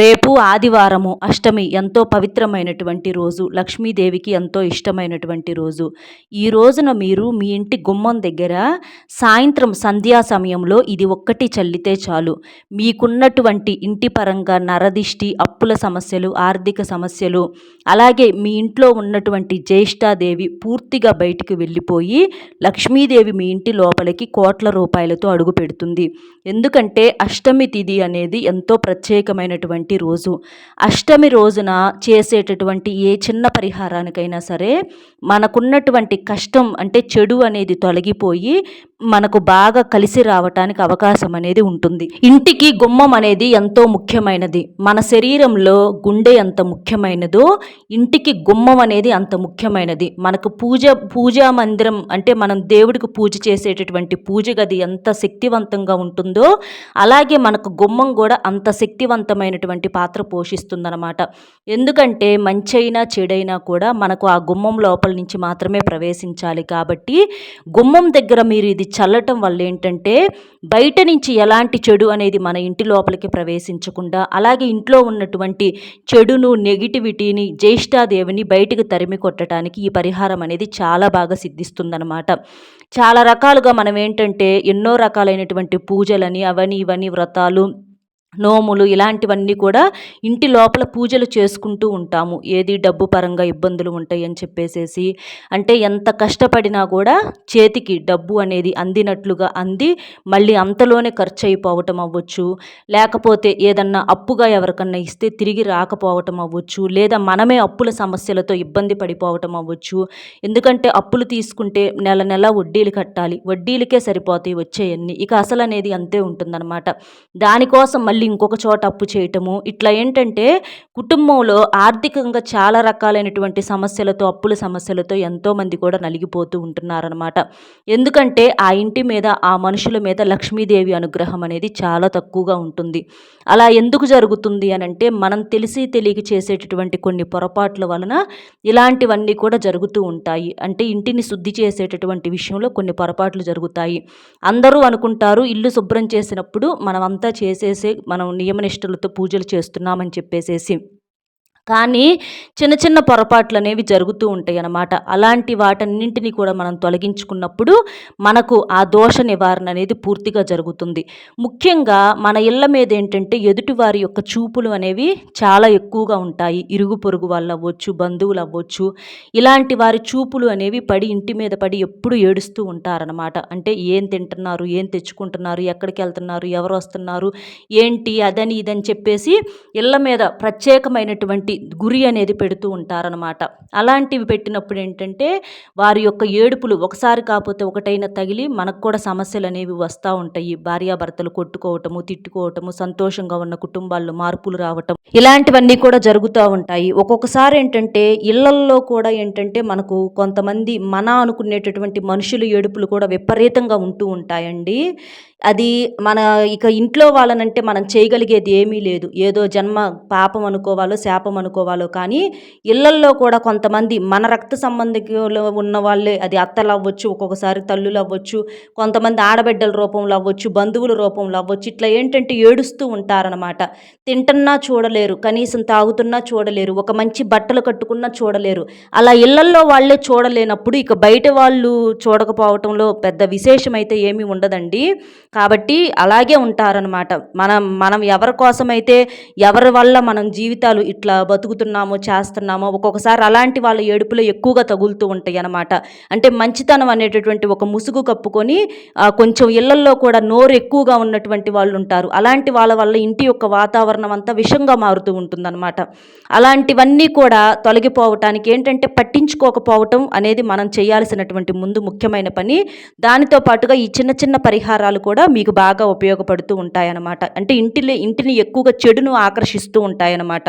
రేపు ఆదివారము అష్టమి ఎంతో పవిత్రమైనటువంటి రోజు లక్ష్మీదేవికి ఎంతో ఇష్టమైనటువంటి రోజు. ఈ రోజున మీరు మీ ఇంటి గుమ్మం దగ్గర సాయంత్రం సంధ్యా సమయంలో ఇది ఒక్కటి చల్లితే చాలు. మీకున్నటువంటి ఇంటి పరంగా నరదిష్టి అప్పుల సమస్యలు ఆర్థిక సమస్యలు అలాగే మీ ఇంట్లో ఉన్నటువంటి జ్యేష్ఠాదేవి పూర్తిగా బయటికి వెళ్ళిపోయి లక్ష్మీదేవి మీ ఇంటి లోపలికి కోట్ల రూపాయలతో అడుగు పెడుతుంది. ఎందుకంటే అష్టమి తిథి అనేది ఎంతో ప్రత్యేకమైనటువంటి చేసేటటువంటి రోజు అష్టమి రోజున చేసేటటువంటి ఏ చిన్న పరిహారానికైనా సరే మనకున్నటువంటి కష్టం అంటే చెడు అనేది తొలగిపోయి మనకు బాగా కలిసి రావటానికి అవకాశం అనేది ఉంటుంది. ఇంటికి గుమ్మం అనేది ఎంతో ముఖ్యమైనది. మన శరీరంలో గుండె ఎంత ముఖ్యమైనదో ఇంటికి గుమ్మం అనేది అంత ముఖ్యమైనది. మనకు పూజ పూజా మందిరం అంటే మనం దేవుడికి పూజ చేసేటటువంటి పూజ గది ఎంత శక్తివంతంగా ఉంటుందో అలాగే మనకు గుమ్మం కూడా అంత శక్తివంతమైనటువంటి పాత్ర పోషిస్తుందన్నమాట. ఎందుకంటే మంచైనా చెడైనా కూడా మనకు ఆ గుమ్మం లోపల నుంచి మాత్రమే ప్రవేశించాలి కాబట్టి గుమ్మం దగ్గర మీరు ఇది చల్లటం వల్ల ఏంటంటే బయట నుంచి ఎలాంటి చెడు అనేది మన ఇంటి లోపలికి ప్రవేశించకుండా అలాగే ఇంట్లో ఉన్నటువంటి చెడును నెగిటివిటీని జ్యేష్ఠాదేవిని బయటకు తరిమి కొట్టడానికి ఈ పరిహారం అనేది చాలా బాగా సిద్ధిస్తుందన్నమాట. చాలా రకాలుగా మనం ఏంటంటే ఎన్నో రకాలైనటువంటి పూజలని అవని ఇవని వ్రతాలు నోములు ఇలాంటివన్నీ కూడా ఇంటి లోపల పూజలు చేసుకుంటూ ఉంటాము. ఏది డబ్బు పరంగా ఇబ్బందులు ఉంటాయి అని చెప్పేసేసి అంటే ఎంత కష్టపడినా కూడా చేతికి డబ్బు అనేది అందినట్లుగా అంది మళ్ళీ అంతలోనే ఖర్చు అయిపోవటం అవ్వచ్చు. లేకపోతే ఏదన్నా అప్పుగా ఎవరికన్నా ఇస్తే తిరిగి రాకపోవటం అవ్వచ్చు. లేదా మనమే అప్పుల సమస్యలతో ఇబ్బంది పడిపోవటం అవ్వచ్చు. ఎందుకంటే అప్పులు తీసుకుంటే నెల నెల వడ్డీలు కట్టాలి. వడ్డీలకే సరిపోతాయి వచ్చేయన్నీ. ఇక అసలు అనేది అంతే ఉంటుందన్నమాట. దానికోసం మళ్ళీ మళ్ళీ ఇంకొక చోట అప్పు చేయటము. ఇట్లా ఏంటంటే కుటుంబంలో ఆర్థికంగా చాలా రకాలైనటువంటి సమస్యలతో అప్పుల సమస్యలతో ఎంతోమంది కూడా నలిగిపోతూ ఉంటున్నారనమాట ఎందుకంటే ఆ ఇంటి మీద ఆ మనుషుల మీద లక్ష్మీదేవి అనుగ్రహం అనేది చాలా తక్కువగా ఉంటుంది. అలా ఎందుకు జరుగుతుంది అని అంటే మనం తెలిసి తెలియక చేసేటటువంటి కొన్ని పొరపాట్ల వలన ఇలాంటివన్నీ కూడా జరుగుతూ ఉంటాయి. అంటే ఇంటిని శుద్ధి చేసేటటువంటి విషయంలో కొన్ని పొరపాట్లు జరుగుతాయి. అందరూ అనుకుంటారు ఇల్లు శుభ్రం చేసినప్పుడు మనమంతా చేసేసే మనం నియమనిష్టలతో పూజలు చేస్తున్నామని చెప్పేసేసి కానీ చిన్న చిన్న పొరపాట్లు అనేవి జరుగుతూ ఉంటాయి అన్నమాట. అలాంటి వాటన్నింటినీ కూడా మనం తొలగించుకున్నప్పుడు మనకు ఆ దోష నివారణ అనేది పూర్తిగా జరుగుతుంది. ముఖ్యంగా మన ఇళ్ళ మీద ఏంటంటే ఎదుటివారి యొక్క చూపులు అనేవి చాలా ఎక్కువగా ఉంటాయి. ఇరుగు పొరుగు వాళ్ళు అవ్వచ్చు బంధువులు అవ్వచ్చు. ఇలాంటి వారి చూపులు అనేవి పడి ఇంటి మీద పడి ఎప్పుడు ఏడుస్తూ ఉంటారనమాట అంటే ఏం తింటున్నారు ఏం తెచ్చుకుంటున్నారు ఎక్కడికి వెళ్తున్నారు ఎవరు వస్తున్నారు ఏంటి అదని ఇదని చెప్పేసి ఇళ్ళ మీద ప్రత్యేకమైనటువంటి ఒకటి గురి అనేది పెడుతూ ఉంటారనమాట అలాంటివి పెట్టినప్పుడు ఏంటంటే వారి యొక్క ఏడుపులు ఒకసారి కాకపోతే ఒకటైనా తగిలి మనకు కూడా సమస్యలు అనేవి వస్తూ ఉంటాయి. భార్యాభర్తలు కొట్టుకోవటము తిట్టుకోవటము సంతోషంగా ఉన్న కుటుంబాల్లో మార్పులు రావటం ఇలాంటివన్నీ కూడా జరుగుతూ ఉంటాయి. ఒక్కొక్కసారి ఏంటంటే ఇళ్ళల్లో కూడా ఏంటంటే మనకు కొంతమంది మన అనుకునేటటువంటి మనుషులు ఏడుపులు కూడా విపరీతంగా ఉంటూ ఉంటాయండి. అది మన ఇక ఇంట్లో వాళ్ళనంటే మనం చేయగలిగేది ఏమీ లేదు. ఏదో జన్మ పాపం అనుకోవాలో శాపం అనుకోవాలో కానీ ఇళ్ళల్లో కూడా కొంతమంది మన రక్త సంబంధికులు ఉన్న వాళ్ళే అది అత్తలు అవ్వచ్చు ఒక్కొక్కసారి తల్లులు అవ్వచ్చు కొంతమంది ఆడబిడ్డల రూపంలో అవ్వచ్చు బంధువుల రూపంలో అవ్వచ్చు ఇట్లా ఏంటంటే ఏడుస్తూ ఉంటారనమాట తింటున్నా చూడలేరు కనీసం తాగుతున్నా చూడలేరు ఒక మంచి బట్టలు కట్టుకున్నా చూడలేరు. అలా ఇళ్ళల్లో వాళ్ళే చూడలేనప్పుడు ఇక బయట వాళ్ళు చూడకపోవటంలో పెద్ద విశేషం అయితే ఏమీ ఉండదండి. కాబట్టి అలాగే ఉంటారనమాట మనం మనం ఎవరి కోసమైతే ఎవరి వల్ల మనం జీవితాలు ఇట్లా బతుకుతున్నామో చేస్తున్నామో ఒక్కొక్కసారి అలాంటి వాళ్ళ ఏడుపులో ఎక్కువగా తగులుతూ ఉంటాయి అనమాట అంటే మంచితనం అనేటటువంటి ఒక ముసుగు కప్పుకొని కొంచెం ఇళ్ళల్లో కూడా నోరు ఎక్కువగా ఉన్నటువంటి వాళ్ళు ఉంటారు. అలాంటి వాళ్ళ వల్ల ఇంటి యొక్క వాతావరణం అంతా విషంగా మారుతూ ఉంటుందన్నమాట. అలాంటివన్నీ కూడా తొలగిపోవటానికి ఏంటంటే పట్టించుకోకపోవటం అనేది మనం చేయాల్సినటువంటి ముందు ముఖ్యమైన పని. దానితో పాటుగా ఈ చిన్న చిన్న పరిహారాలు కూడా మీకు బాగా ఉపయోగపడుతూ ఉంటాయన్నమాట. అంటే ఇంటిని ఇంటిని ఎక్కువగా చెడును ఆకర్షిస్తూ ఉంటాయన్నమాట.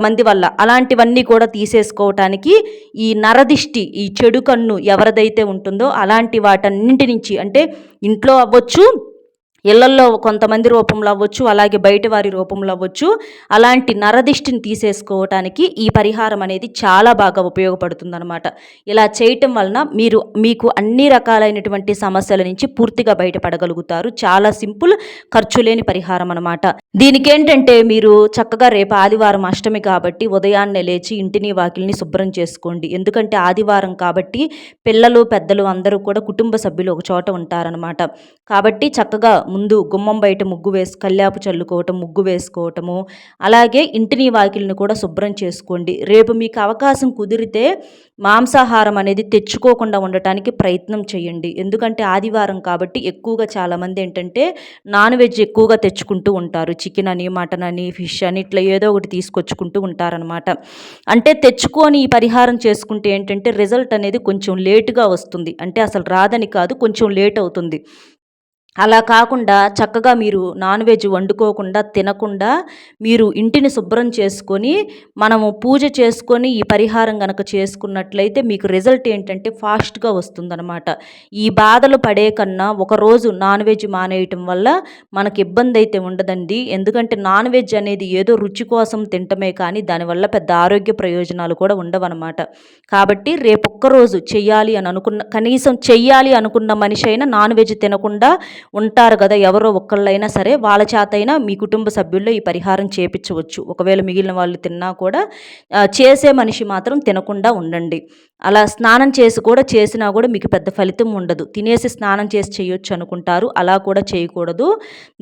కొంతమంది వల్ల అలాంటివన్నీ కూడా తీసేసుకోవటానికి ఈ నరదిష్టి ఈ చెడు కన్ను ఎవరిదైతే ఉంటుందో అలాంటి వాటన్నింటి నుంచి అంటే ఇంట్లో అవ్వచ్చు ఇళ్ళల్లో కొంతమంది రూపంలో అవ్వచ్చు అలాగే బయట వారి రూపంలో అవ్వచ్చు. అలాంటి నరదిష్టిని తీసేసుకోవటానికి ఈ పరిహారం అనేది చాలా బాగా ఉపయోగపడుతుందన్నమాట. ఇలా చేయటం వలన మీరు మీకు అన్ని రకాలైనటువంటి సమస్యల నుంచి పూర్తిగా బయటపడగలుగుతారు. చాలా సింపుల్ ఖర్చు లేని పరిహారం అనమాట దీనికేంటంటే మీరు చక్కగా రేపు ఆదివారం అష్టమి కాబట్టి ఉదయాన్నే లేచి ఇంటిని వాకిల్ని శుభ్రం చేసుకోండి. ఎందుకంటే ఆదివారం కాబట్టి పిల్లలు పెద్దలు అందరూ కూడా కుటుంబ సభ్యులు ఒక చోట ఉంటారనమాట కాబట్టి చక్కగా ముందు గుమ్మం బయట ముగ్గు వేసి కల్లాపు చల్లుకోవటం ముగ్గు వేసుకోవటము. అలాగే ఇంటిని వాకిల్ని కూడా శుభ్రం చేసుకోండి. రేపు మీకు అవకాశం కుదిరితే మాంసాహారం అనేది తెచ్చుకోకుండా ఉండటానికి ప్రయత్నం చేయండి. ఎందుకంటే ఆదివారం కాబట్టి ఎక్కువగా చాలామంది ఏంటంటే నాన్ వెజ్ ఎక్కువగా తెచ్చుకుంటూ ఉంటారు. చికెన్ అని మటన్ అని ఫిష్ అని ఇట్లా ఏదో ఒకటి తీసుకొచ్చుకుంటూ ఉంటారనమాట అంటే తెచ్చుకొని ఈ పరిహారం చేసుకుంటే ఏంటంటే రిజల్ట్ అనేది కొంచెం లేటుగా వస్తుంది. అంటే అసలు రాదని కాదు కొంచెం లేట్ అవుతుంది. అలా కాకుండా చక్కగా మీరు నాన్ వెజ్ వండుకోకుండా తినకుండా మీరు ఇంటిని శుభ్రం చేసుకొని మనము పూజ చేసుకొని ఈ పరిహారం కనుక చేసుకున్నట్లయితే మీకు రిజల్ట్ ఏంటంటే ఫాస్ట్గా వస్తుందన్నమాట. ఈ బాధలు పడే కన్నా ఒకరోజు నాన్ వెజ్ మానేయటం వల్ల మనకు ఇబ్బంది అయితే ఉండదండి. ఎందుకంటే నాన్ వెజ్ అనేది ఏదో రుచి కోసం తింటమే కానీ దానివల్ల పెద్ద ఆరోగ్య ప్రయోజనాలు కూడా ఉండవన్నమాట. కాబట్టి రేపొక్కరోజు చెయ్యాలి అని అనుకున్న కనీసం చెయ్యాలి అనుకున్న మనిషి అయినా నాన్ వెజ్ తినకుండా ఉంటారు కదా ఎవరో ఒక్కళ్ళైనా సరే వాళ్ళ చేతైనా మీ కుటుంబ సభ్యుల్లో ఈ పరిహారం చేపించవచ్చు. ఒకవేళ మిగిలిన వాళ్ళు తిన్నా కూడా చేసే మనిషి మాత్రం తినకుండా ఉండండి. అలా స్నానం చేసి కూడా చేసినా కూడా మీకు పెద్ద ఫలితం ఉండదు. తినేసి స్నానం చేసి చేయొచ్చు అనుకుంటారు. అలా కూడా చేయకూడదు.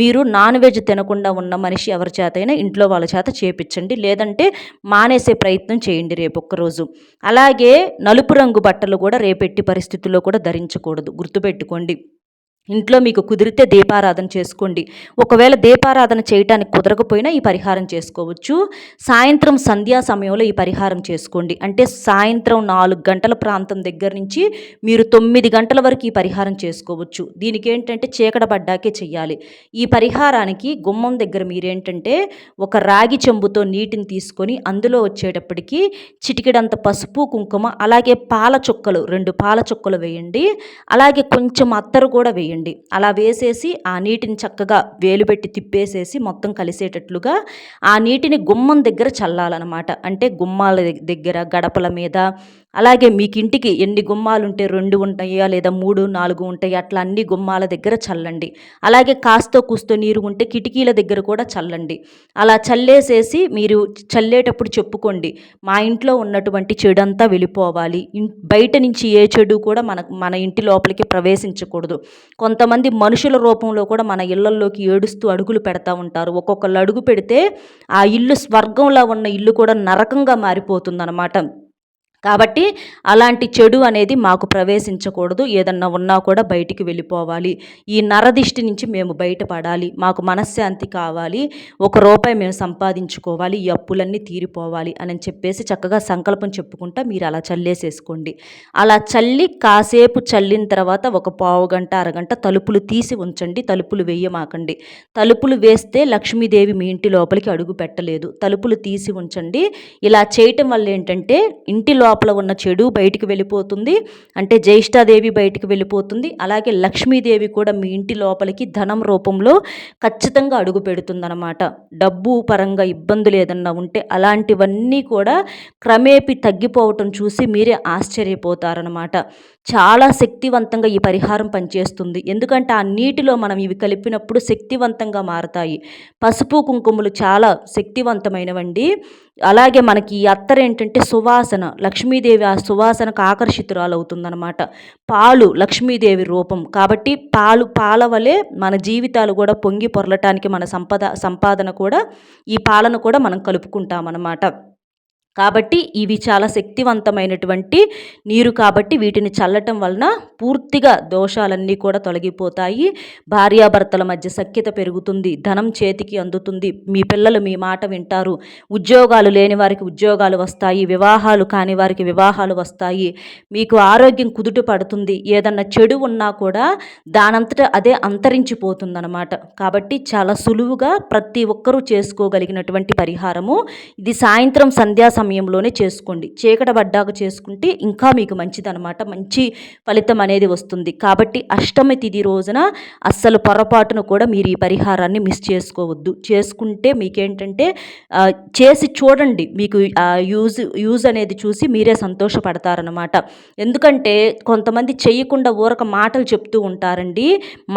మీరు నాన్ వెజ్ తినకుండా ఉన్న మనిషి ఎవరి చేతైనా ఇంట్లో వాళ్ళ చేత చేపించండి. లేదంటే మానేసే ప్రయత్నం చేయండి రేపు ఒక్కరోజు. అలాగే నలుపు రంగు బట్టలు కూడా రేపెట్టి పరిస్థితుల్లో కూడా ధరించకూడదు. గుర్తుపెట్టుకోండి. ఇంట్లో మీకు కుదిరితే దీపారాధన చేసుకోండి. ఒకవేళ దీపారాధన చేయటానికి కుదరకపోయినా ఈ పరిహారం చేసుకోవచ్చు. సాయంత్రం సంధ్యా సమయంలో ఈ పరిహారం చేసుకోండి. అంటే సాయంత్రం నాలుగు గంటల ప్రాంతం దగ్గర నుంచి మీరు తొమ్మిది గంటల వరకు ఈ పరిహారం చేసుకోవచ్చు. దీనికి ఏంటంటే చీకట పడ్డాకే చెయ్యాలి. ఈ పరిహారానికి గుమ్మం దగ్గర మీరేంటంటే ఒక రాగి చెంబుతో నీటిని తీసుకొని అందులో వచ్చేటప్పటికి చిటికెడంత పసుపు కుంకుమ అలాగే పాల చుక్కలు రెండు పాల చుక్కలు వేయండి. అలాగే కొంచెం అత్తరు కూడా వేయండి. వేసేయండి అలా వేసేసి ఆ నీటిని చక్కగా వేలు పెట్టి తిప్పేసేసి మొత్తం కలిసేటట్లుగా ఆ నీటిని గుమ్మం దగ్గర చల్లాలన్నమాట. అంటే గుమ్మాల దగ్గర గడపల మీద. అలాగే మీకు ఇంటికి ఎన్ని గుమ్మాలు ఉంటే రెండు ఉంటాయా లేదా మూడు నాలుగు ఉంటాయి అట్లా అన్ని గుమ్మాల దగ్గర చల్లండి. అలాగే కాస్తో కూస్తో నీరు ఉంటే కిటికీల దగ్గర కూడా చల్లండి. అలా చల్లేసేసి మీరు చల్లేటప్పుడు చెప్పుకోండి. మా ఇంట్లో ఉన్నటువంటి చెడంతా వెళ్ళిపోవాలి బయట నుంచి ఏ చెడు కూడా మన మన ఇంటి లోపలికి ప్రవేశించకూడదు. కొంతమంది మనుషుల రూపంలో కూడా మన ఇళ్ళల్లోకి ఏడుస్తూ అడుగులు పెడతా ఉంటారు. ఒక్కొక్కళ్ళు అడుగు పెడితే ఆ ఇల్లు స్వర్గంలో ఉన్న ఇల్లు కూడా నరకంగా మారిపోతుందన్నమాట. కాబట్టి అలాంటి చెడు అనేది మాకు ప్రవేశించకూడదు. ఏదన్నా ఉన్నా కూడా బయటికి వెళ్ళిపోవాలి. ఈ నరదిష్టి నుంచి మేము బయటపడాలి. మాకు మనశ్శాంతి కావాలి. ఒక రూపాయి మేము సంపాదించుకోవాలి. ఈ అప్పులన్నీ తీరిపోవాలి అని చెప్పేసి చక్కగా సంకల్పం చెప్పుకుంటా మీరు అలా చల్లేసేసుకోండి. అలా చల్లి కాసేపు చల్లిన తర్వాత ఒక పావు గంట అరగంట తలుపులు తీసి ఉంచండి. తలుపులు వేయమాకండి. తలుపులు వేస్తే లక్ష్మీదేవి మీ ఇంటి లోపలికి అడుగు పెట్టలేదు. తలుపులు తీసి ఉంచండి. ఇలా చేయటం వల్ల ఏంటంటే ఇంటి లోపల లోపల ఉన్న చెడు బయటికి వెళ్ళిపోతుంది. అంటే జ్యేష్ఠాదేవి బయటికి వెళ్ళిపోతుంది. అలాగే లక్ష్మీదేవి కూడా మీ ఇంటి లోపలికి ధనం రూపంలో ఖచ్చితంగా అడుగు పెడుతుందన్నమాట. డబ్బు పరంగా ఇబ్బందులు ఏదన్నా ఉంటే అలాంటివన్నీ కూడా క్రమేపీ తగ్గిపోవటం చూసి మీరే ఆశ్చర్యపోతారనమాట చాలా శక్తివంతంగా ఈ పరిహారం పనిచేస్తుంది. ఎందుకంటే ఆ నీటిలో మనం ఇవి కలిపినప్పుడు శక్తివంతంగా మారతాయి. పసుపు కుంకుమలు చాలా శక్తివంతమైనవండి. అలాగే మనకి ఈ అత్తర ఏంటంటే సువాసన లక్ష్మీదేవి ఆ సువాసనకు ఆకర్షితురాలు అవుతుందన్నమాట పాలు లక్ష్మీదేవి రూపం. కాబట్టి పాలు పాల వలె మన జీవితాలు కూడా పొంగి పొరలటానికి మన సంపద సంపాదన కూడా ఈ పాలను కూడా మనం కలుపుకుంటామన్నమాట. కాబట్టి ఇవి చాలా శక్తివంతమైనటువంటి నీరు కాబట్టి వీటిని చల్లటం వలన పూర్తిగా దోషాలన్నీ కూడా తొలగిపోతాయి. భార్యాభర్తల మధ్య సఖ్యత పెరుగుతుంది ధనం చేతికి అందుతుంది. మీ పిల్లలు మీ మాట వింటారు. ఉద్యోగాలు లేని వారికి ఉద్యోగాలు వస్తాయి వివాహాలు కాని వారికి వివాహాలు వస్తాయి. మీకు ఆరోగ్యం కుదుట పడుతుంది. ఏదన్నా చెడు ఉన్నా కూడా దానంతటా అదే అంతరించిపోతుందన్నమాట. కాబట్టి చాలా సులువుగా ప్రతి ఒక్కరూ చేసుకోగలిగినటువంటి పరిహారము. ఇది సాయంత్రం సంధ్యా సమయంలోనే చేసుకోండి. చీకట పడ్డాక చేసుకుంటే ఇంకా మీకు మంచిదనమాట మంచి ఫలితం అనేది వస్తుంది. కాబట్టి అష్టమి తిథి రోజున అస్సలు పొరపాటున కూడా మీరు ఈ పరిహారాన్ని మిస్ చేసుకోవద్దు. చేసుకుంటే మీకేంటంటే చేసి చూడండి. మీకు యూజ్ యూజ్ అనేది చూసి మీరే సంతోషపడతారనమాట ఎందుకంటే కొంతమంది చేయకుండా ఊరక మాటలు చెప్తూ ఉంటారండి.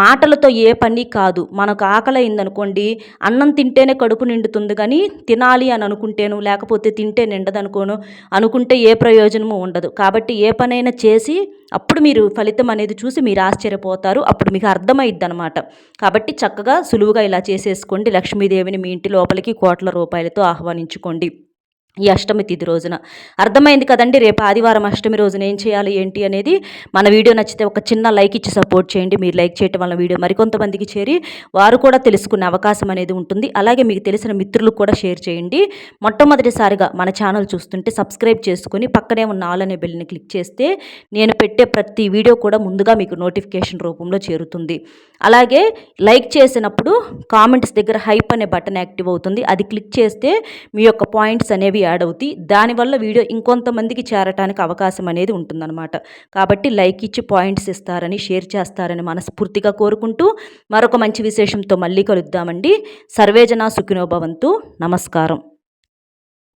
మాటలతో ఏ పని కాదు. మనకు ఆకలి అయిందనుకోండి అన్నం తింటేనే కడుపు నిండుతుంది కానీ తినాలి అని అనుకుంటేను లేకపోతే తింటే నిండదనుకోను. అనుకుంటే ఏ ప్రయోజనము ఉండదు. కాబట్టి ఏ పనైనా చేసి అప్పుడు మీరు ఫలితం అనేది చూసి మీరు ఆశ్చర్యపోతారు. అప్పుడు మీకు అర్థమైద్ది అనమాట కాబట్టి చక్కగా సులువుగా ఇలా చేసేసుకోండి. లక్ష్మీదేవిని మీ ఇంటి లోపలికి కోట్ల రూపాయలతో ఆహ్వానించుకోండి. ఈ అష్టమి తిథి రోజున. అర్థమైంది కదండి రేపు ఆదివారం అష్టమి రోజున ఏం చేయాలి ఏంటి అనేది? మన వీడియో నచ్చితే ఒక చిన్న లైక్ ఇచ్చి సపోర్ట్ చేయండి. మీరు లైక్ చేయటం వల్ల వీడియో మరికొంతమందికి చేరి వారు కూడా తెలుసుకునే అవకాశం అనేది ఉంటుంది. అలాగే మీకు తెలిసిన మిత్రులకు కూడా షేర్ చేయండి. మొట్టమొదటిసారిగా మన ఛానల్ చూస్తుంటే సబ్స్క్రైబ్ చేసుకుని పక్కనే ఉన్న ఆల్ అనే బెల్ని క్లిక్ చేస్తే నేను పెట్టే ప్రతి వీడియో కూడా ముందుగా మీకు నోటిఫికేషన్ రూపంలో చేరుతుంది. అలాగే లైక్ చేసినప్పుడు కామెంట్స్ దగ్గర హైప్ అనే బటన్ యాక్టివ్ అవుతుంది. అది క్లిక్ చేస్తే మీ యొక్క పాయింట్స్ అనేవి యాడ్ అవుతాయి దానివల్ల వీడియో ఇంకొంతమందికి చేరటానికి అవకాశం అనేది ఉంటుందన్నమాట. కాబట్టి లైక్ ఇచ్చి పాయింట్స్ ఇస్తారని షేర్ చేస్తారని మనస్ఫూర్తిగా కోరుకుంటూ మరొక మంచి విశేషంతో మళ్ళీ కలుద్దామండి. సర్వేజన సుఖినోభవంతు నమస్కారం.